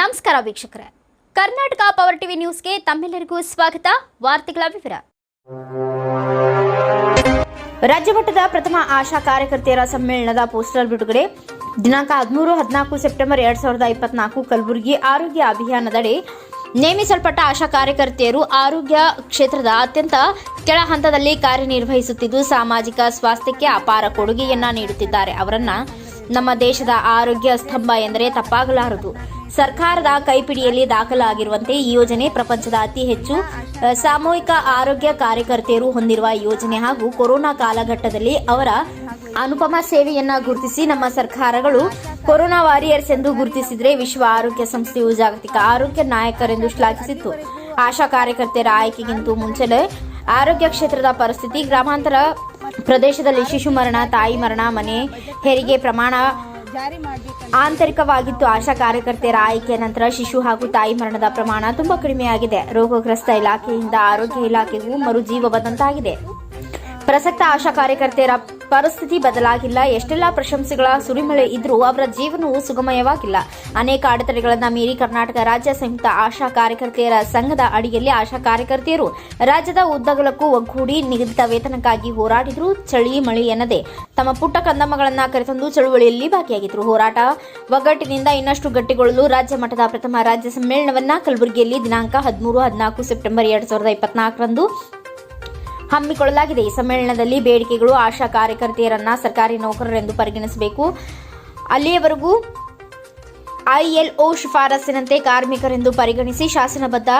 ನಮಸ್ಕಾರ ವೀಕ್ಷಕರೇ. Karnataka power TV ನ್ಯೂಸ್ಗೆ ತಮ್ಮೆಲ್ಲರಿಗೂ ಸ್ವಾಗತ. ವಾರ್ತೆಗಳ ವಿವರ. ರಾಜ್ಯ ಮಟ್ಟದ ಪ್ರಥಮ ಆಶಾ ಕಾರ್ಯಕರ್ತೆಯರ ಸಮ್ಮೇಳನದ ಪೋಸ್ಟರ್ ಬಿಡುಗಡೆ. ದಿನಾಂಕ ಹದಿಮೂರು, ಹದಿನಾಲ್ಕು ಸೆಪ್ಟೆಂಬರ್ ಎರಡ್ ಸಾವಿರದ ಇಪ್ಪತ್ನಾಲ್ಕು ಕಲಬುರಗಿ ಆರೋಗ್ಯ ಅಭಿಯಾನದಡಿ ನೇಮಿಸಲ್ಪಟ್ಟ ಆಶಾ ಕಾರ್ಯಕರ್ತೆಯರು ಆರೋಗ್ಯ ಕ್ಷೇತ್ರದ ಅತ್ಯಂತ ಕೆಳ ಹಂತದಲ್ಲಿ ಕಾರ್ಯನಿರ್ವಹಿಸುತ್ತಿದ್ದು, ಸಾಮಾಜಿಕ ಸ್ವಾಸ್ಥ್ಯಕ್ಕೆ ಅಪಾರ ಕೊಡುಗೆಯನ್ನ ನೀಡುತ್ತಿದ್ದಾರೆ. ಅವರನ್ನ ನಮ್ಮ ದೇಶದ ಆರೋಗ್ಯ ಸ್ತಂಭ ಎಂದರೆ ತಪ್ಪಾಗಲಾರದು. ಸರ್ಕಾರದ ಕೈಪಿಡಿಯಲ್ಲಿ ದಾಖಲಾಗಿರುವಂತೆ ಈ ಯೋಜನೆ ಪ್ರಪಂಚದ ಅತಿ ಹೆಚ್ಚು ಸಾಮೂಹಿಕ ಆರೋಗ್ಯ ಕಾರ್ಯಕರ್ತೆಯರು ಹೊಂದಿರುವ ಯೋಜನೆ ಹಾಗೂ ಕೊರೋನಾ ಕಾಲಘಟ್ಟದಲ್ಲಿ ಅವರ ಅನುಪಮ ಸೇವೆಯನ್ನ ಗುರುತಿಸಿ ನಮ್ಮ ಸರ್ಕಾರಗಳು ಕೊರೋನಾ ವಾರಿಯರ್ಸ್ ಎಂದು ಗುರುತಿಸಿದರೆ ವಿಶ್ವ ಆರೋಗ್ಯ ಸಂಸ್ಥೆಯು ಜಾಗತಿಕ ಆರೋಗ್ಯ ನಾಯಕರೆಂದು ಶ್ಲಾಘಿಸಿತ್ತು. ಆಶಾ ಕಾರ್ಯಕರ್ತೆಯರ ಆಯ್ಕೆಗಿಂತ ಮುಂಚೆಲೇ ಆರೋಗ್ಯ ಕ್ಷೇತ್ರದ ಪರಿಸ್ಥಿತಿ, ಗ್ರಾಮಾಂತರ ಪ್ರದೇಶದಲ್ಲಿ ಶಿಶು ಮರಣ, ತಾಯಿ ಮರಣ, ಮನೆ ಹೆರಿಗೆ ಪ್ರಮಾಣ ಆಂತರಿಕವಾಗಿತ್ತು. ಆಶಾ ಕಾರ್ಯಕರ್ತೆಯರ ಆಯ್ಕೆ ನಂತರ ಶಿಶು ಹಾಗೂ ತಾಯಿ ಮರಣದ ಪ್ರಮಾಣ ತುಂಬಾ ಕಡಿಮೆಯಾಗಿದೆ. ರೋಗಗ್ರಸ್ತ ಇಲಾಖೆಯಿಂದ ಆರೋಗ್ಯ ಇಲಾಖೆಗೂ ಮರುಜೀವ ಬಂದಂತಾಗಿದೆ. ಪ್ರಸಕ್ತ ಆಶಾ ಕಾರ್ಯಕರ್ತೆಯರ ಪರಿಸ್ಥಿತಿ ಬದಲಾಗಿಲ್ಲ, ಎಷ್ಟೆಲ್ಲ ಪ್ರಶಂಸೆಗಳ ಸುರಿಮಳೆ ಇದ್ರೂ ಅವರ ಜೀವನವು ಸುಗಮಯವಾಗಿಲ್ಲ. ಅನೇಕ ಅಡೆತಡೆಗಳನ್ನು ಮೀರಿ ಕರ್ನಾಟಕ ರಾಜ್ಯ ಸಂಯುಕ್ತ ಆಶಾ ಕಾರ್ಯಕರ್ತೆಯರ ಸಂಘದ ಅಡಿಯಲ್ಲಿ ಆಶಾ ಕಾರ್ಯಕರ್ತೆಯರು ರಾಜ್ಯದ ಉದ್ದಗಲಕ್ಕೂ ಒಗ್ಗೂಡಿ ನಿಗದಿತ ವೇತನಕ್ಕಾಗಿ ಹೋರಾಡಿದ್ರು, ಚಳಿ, ಮಳಿ ಎನ್ನದೆ ತಮ್ಮ ಪುಟ್ಟ ಕಂದಮ್ಮಗಳನ್ನು ಕರೆತಂದು ಚಳುವಳಿಯಲ್ಲಿ ಭಾಗಿಯಾಗಿದ್ರು. ಹೋರಾಟ ಒಗ್ಗಟ್ಟಿನಿಂದ ಇನ್ನಷ್ಟು ಗಟ್ಟಿಗೊಳ್ಳಲು ರಾಜ್ಯ ಮಟ್ಟದ ಪ್ರಥಮ ರಾಜ್ಯ ಸಮ್ಮೇಳನವನ್ನ ಕಲಬುರಗಿಯಲ್ಲಿ ದಿನಾಂಕ ಹದಿಮೂರು, ಹದಿನಾಲ್ಕು ಸೆಪ್ಟೆಂಬರ್ ಎರಡ್ ಸಾವಿರದ ಇಪ್ಪತ್ನಾಲ್ಕರಂದು ಹಮ್ಮಿಕೊಳ್ಳಲಾಗಿದೆ. ಈ ಸಮ್ಮೇಳನದಲ್ಲಿ ಬೇಡಿಕೆಗಳು, ಆಶಾ ಕಾರ್ಯಕರ್ತೆಯರನ್ನ ಸರ್ಕಾರಿ ನೌಕರರೆಂದು ಪರಿಗಣಿಸಬೇಕು. ಅಲ್ಲಿಯವರೆಗೂ ಐಎಲ್ಒ ಶಿಫಾರಸ್ಸಿನಂತೆ ಕಾರ್ಮಿಕರೆಂದು ಪರಿಗಣಿಸಿ ಶಾಸನಬದ್ಧ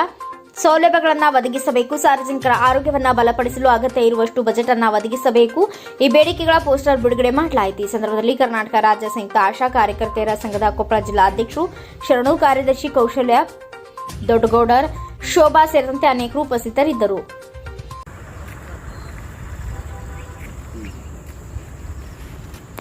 ಸೌಲಭ್ಯಗಳನ್ನು ಒದಗಿಸಬೇಕು. ಸಾರ್ವಜನಿಕರ ಆರೋಗ್ಯವನ್ನು ಬಲಪಡಿಸಲು ಅಗತ್ಯ ಇರುವಷ್ಟು ಬಜೆಟ್ ಅನ್ನು ಒದಗಿಸಬೇಕು. ಈ ಬೇಡಿಕೆಗಳ ಪೋಸ್ಟರ್ ಬಿಡುಗಡೆ ಮಾಡಲಾಯಿತು. ಈ ಸಂದರ್ಭದಲ್ಲಿ ಕರ್ನಾಟಕ ರಾಜ್ಯ ಸಂಯುಕ್ತ ಆಶಾ ಕಾರ್ಯಕರ್ತೆಯರ ಸಂಘದ ಕೊಪ್ಪಳ ಜಿಲ್ಲಾಧ್ಯಕ್ಷರು ಶರಣು ಕಾರ್ಯದರ್ಶಿ ಕೌಶಲ್ಯ ದೊಡ್ಡಗೌಡರ್ ಶೋಭಾ ಸೇರಿದಂತೆ ಅನೇಕರು ಉಪಸ್ಥಿತರಿದ್ದರು.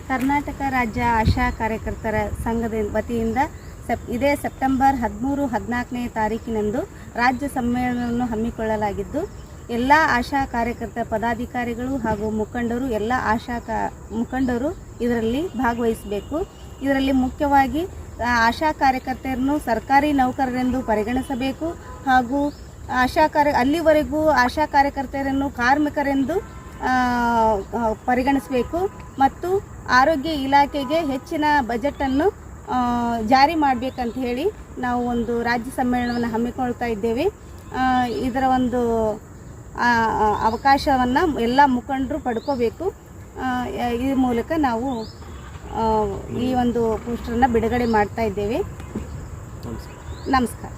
ಕರ್ನಾಟಕ ರಾಜ್ಯ ಆಶಾ ಕಾರ್ಯಕರ್ತರ ಸಂಘದ ವತಿಯಿಂದ ಸೆಪ್ ಇದೇ ಸೆಪ್ಟೆಂಬರ್ ಹದಿಮೂರು, ಹದಿನಾಲ್ಕನೇ ತಾರೀಕಿನಂದು ರಾಜ್ಯ ಸಮ್ಮೇಳನವನ್ನು ಹಮ್ಮಿಕೊಳ್ಳಲಾಗಿದ್ದು, ಎಲ್ಲ ಆಶಾ ಕಾರ್ಯಕರ್ತ ಪದಾಧಿಕಾರಿಗಳು ಹಾಗೂ ಮುಖಂಡರು, ಎಲ್ಲ ಆಶಾ ಕಾ ಮುಖಂಡರು ಇದರಲ್ಲಿ ಭಾಗವಹಿಸಬೇಕು. ಇದರಲ್ಲಿ ಮುಖ್ಯವಾಗಿ ಆಶಾ ಕಾರ್ಯಕರ್ತೆಯರನ್ನು ಸರ್ಕಾರಿ ನೌಕರರೆಂದು ಪರಿಗಣಿಸಬೇಕು ಹಾಗೂ ಆಶಾ ಕಾರ್ಯ ಅಲ್ಲಿವರೆಗೂ ಆಶಾ ಕಾರ್ಯಕರ್ತೆಯರನ್ನು ಕಾರ್ಮಿಕರೆಂದು ಪರಿಗಣಿಸಬೇಕು ಮತ್ತು ಆರೋಗ್ಯ ಇಲಾಖೆಗೆ ಹೆಚ್ಚಿನ ಬಜೆಟನ್ನು ಜಾರಿ ಮಾಡಬೇಕಂತ ಹೇಳಿ ನಾವು ಒಂದು ರಾಜ್ಯ ಸಮ್ಮೇಳನವನ್ನು ಹಮ್ಮಿಕೊಳ್ತಾ ಇದ್ದೇವೆ. ಇದರ ಒಂದು ಅವಕಾಶವನ್ನು ಎಲ್ಲ ಮುಖಂಡರು ಪಡ್ಕೋಬೇಕು. ಈ ಮೂಲಕ ನಾವು ಈ ಒಂದು ಪೋಸ್ಟರನ್ನು ಬಿಡುಗಡೆ ಮಾಡ್ತಾ ಇದ್ದೇವೆ. ನಮಸ್ಕಾರ.